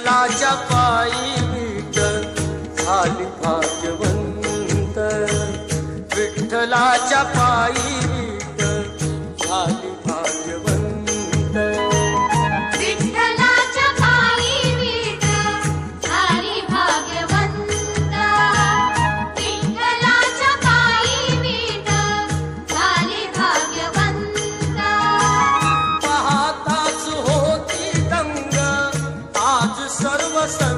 विठ्ठलाच्या पायी विठ झाली भाग्यवंत. विठ्ठलाच्या पायी Acı sarmasan